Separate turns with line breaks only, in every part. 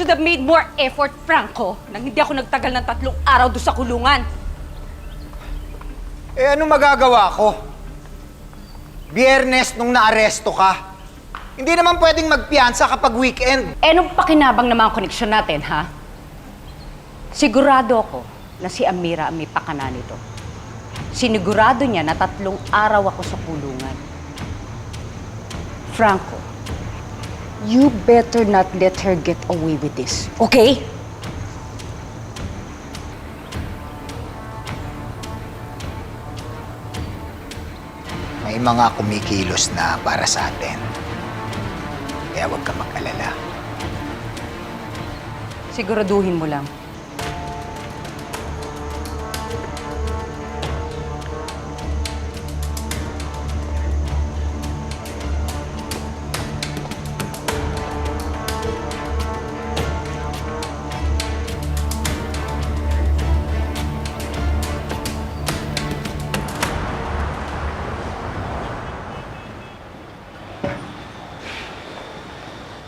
should have made more effort, Franco, nang hindi ako nagtagal ng tatlong araw doon sa kulungan.
Eh, ano magagawa ko? Biyernes nung naaresto ka. Hindi naman pwedeng magpiyansa kapag weekend.
Eh, nung pakinabang naman ang koneksyon natin, ha? Sigurado ako na si Amira ang may pakana nito. Sinigurado niya na tatlong araw ako sa kulungan. Franco, you better not let her get away with this, okay?
May mga kumikilos na para sa atin. Kaya huwag ka mag-alala.
Siguraduhin mo lang.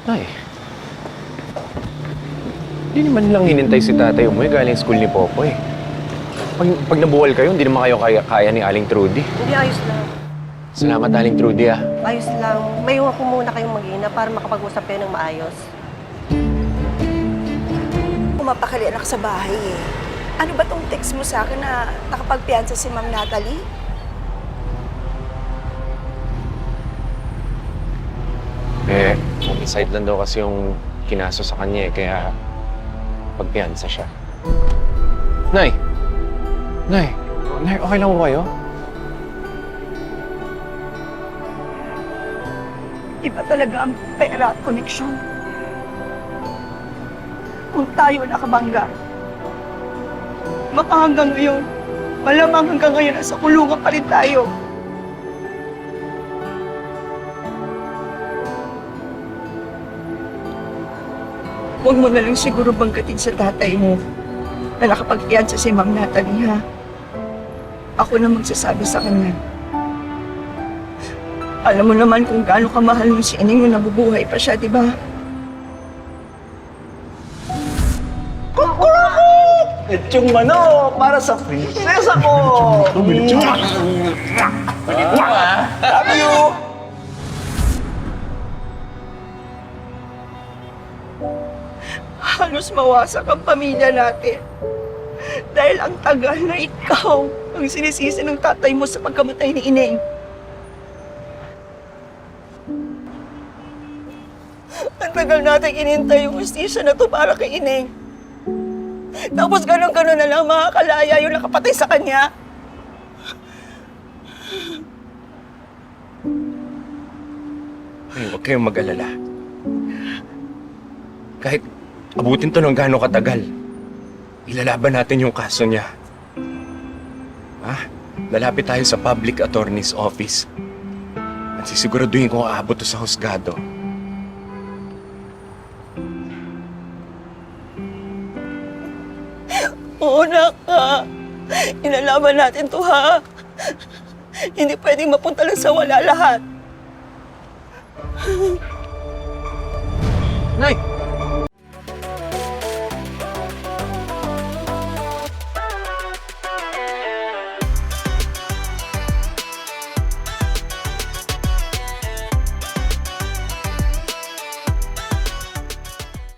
Nay. Hindi naman lang hinintay si tatay umuwi galing school ni Popoy. Pag, pag nabuwal kayo, hindi naman kayo kaya, kaya ni Aling Trudy.
Hindi, ayos lang.
Salamat, Aling Trudy, ah.
Ayos lang. May iwan ko muna kayong mag-ina para makapag-usap kayo ng maayos.
Pumapakali anak sa bahay eh. Ano ba tong text mo sa akin na nakapagpiansa si Ma'am Natalie?
Homicide lang daw kasi yung kinaso sa kanya eh, kaya pagpiyansa siya. Nay! Nay! Nay, okay lang po kayo?
Iba talaga ang pera at koneksyon. Kung tayo nakabangga, baka hanggang ngayon, malamang hanggang ngayon nasa kulungan pa rin tayo. Huwag mo na lang siguro banggatin sa tatay mo na nakapagpiansa si Ma'am Natalie, ha? Ako na magsasabi sa kanya. Alam mo naman kung gaano kamahal mo si Ining nung nabubuhay pa siya, di ba?
At yung mano para sa prinsesa ko! Love
Halos mawasak ang pamilya natin. Dahil ang tagal na ikaw ang sinisisi ng tatay mo sa pagkamatay ni Ineng. Ang tagal natin inintay yung justisya na to para kay Ineng. Tapos ganun-ganun na lang makakalaya yung nakapatay sa kanya.
Ay, huwag kayong mag-alala. Kahit abutin to ng gaano katagal, ilalaban natin yung kaso niya. Ha? Lalapit tayo sa public attorney's office. At sisiguraduhin kung aabot to sa husgado.
Oo na ka. Inalaman natin to ha. Hindi pwedeng mapunta lang sa wala lahat.